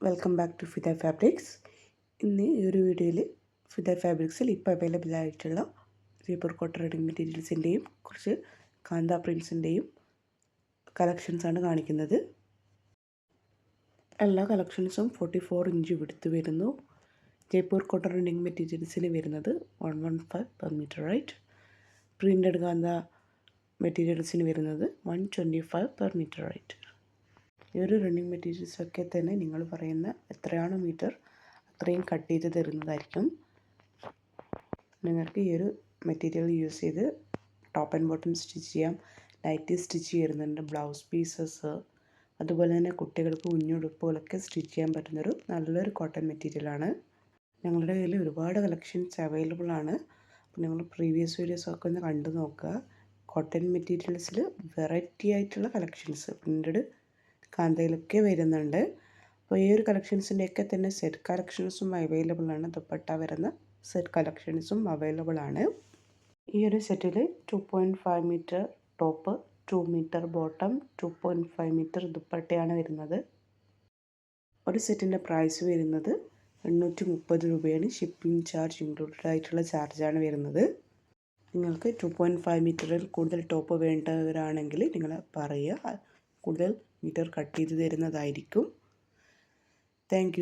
Welcome back to Fida fabrics ഇന്ന് ഈ ഒരു വീഡിയോയിൽ ഫിദ ഫാബ്രിക്സിൽ ഇപ്പോൾ അവൈലബിൾ ആയിട്ടുള്ള റീബർ കോട്ടർ റെഡിങ് മെറ്റീരിയൽസിന്റെയും കുറച്ച് കാന്ത പ്രിൻസിന്റെയും കളക്ഷൻസാണ് കാണിക്കുന്നത്. എല്ലാ കളക്ഷൻസും ഫോർട്ടി ഫോർ ഇഞ്ച് വിടുത്ത് വരുന്നു. ജയ്പൂർ കോട്ടർ റെഡിങ് മെറ്റീരിയൽസിൽ വരുന്നത് one one five per metre right printed Kantha മെറ്റീരിയൽസിന് വരുന്നത് one twenty five per metre right ഈ ഒരു റണ്ണിങ് മെറ്റീരിയൽസൊക്കെ തന്നെ നിങ്ങൾ പറയുന്ന എത്രയാണോ മീറ്റർ അത്രയും കട്ട് ചെയ്ത് തരുന്നതായിരിക്കും. നിങ്ങൾക്ക് ഈ ഒരു മെറ്റീരിയൽ യൂസ് ചെയ്ത് ടോപ്പ് ആൻഡ് ബോട്ടം സ്റ്റിച്ച് ചെയ്യാം. നൈറ്റി സ്റ്റിച്ച് ചെയ്യുന്നുണ്ട് ബ്ലൗസ് പീസസ് അതുപോലെ തന്നെ കുട്ടികൾക്ക് കുഞ്ഞുടുപ്പുകളൊക്കെ സ്റ്റിച്ച് ചെയ്യാൻ പറ്റുന്നൊരു നല്ലൊരു കോട്ടൺ മെറ്റീരിയലാണ് ഞങ്ങളുടെ കയ്യിൽ ഒരുപാട് കളക്ഷൻസ് അവൈലബിൾ ആണ്. അപ്പോൾ നിങ്ങൾ പ്രീവിയസ് വീഡിയോസൊക്കെ ഒന്ന് കണ്ടു നോക്കുക. കോട്ടൺ മെറ്റീരിയൽസിൽ വെറൈറ്റി ആയിട്ടുള്ള കളക്ഷൻസ് പ്രിന്റഡ് കാന്തയിലൊക്കെ വരുന്നുണ്ട്. അപ്പോൾ ഈ ഒരു കളക്ഷൻസിന്റെയൊക്കെ തന്നെ സെറ്റ് കളക്ഷൻസും അവൈലബിൾ ആണ്. ദുപ്പട്ട വരുന്ന സെറ്റ് കളക്ഷൻസും അവൈലബിൾ ആണ്. ഈ ഒരു സെറ്റിൽ two point five metre top two metre bottom two point five metre ദുപ്പട്ടയാണ് വരുന്നത്. ഒരു സെറ്റിന്റെ പ്രൈസ് വരുന്നത് എണ്ണൂറ്റി മുപ്പത് രൂപയാണ്. ഷിപ്പിംഗ് ചാർജ് ഇൻക്ലൂഡഡ് ആയിട്ടുള്ള ചാർജാണ് വരുന്നത്. നിങ്ങൾക്ക് ടു പോയിന്റ് ഫൈവ് മീറ്ററിൽ കൂടുതൽ ടോപ്പ് വേണ്ടവരാണെങ്കിൽ നിങ്ങൾ പറയുക. കൂടുതൽ മീറ്റർ കട്ട് ചെയ്ത് തരുന്നതായിരിക്കും. താങ്ക്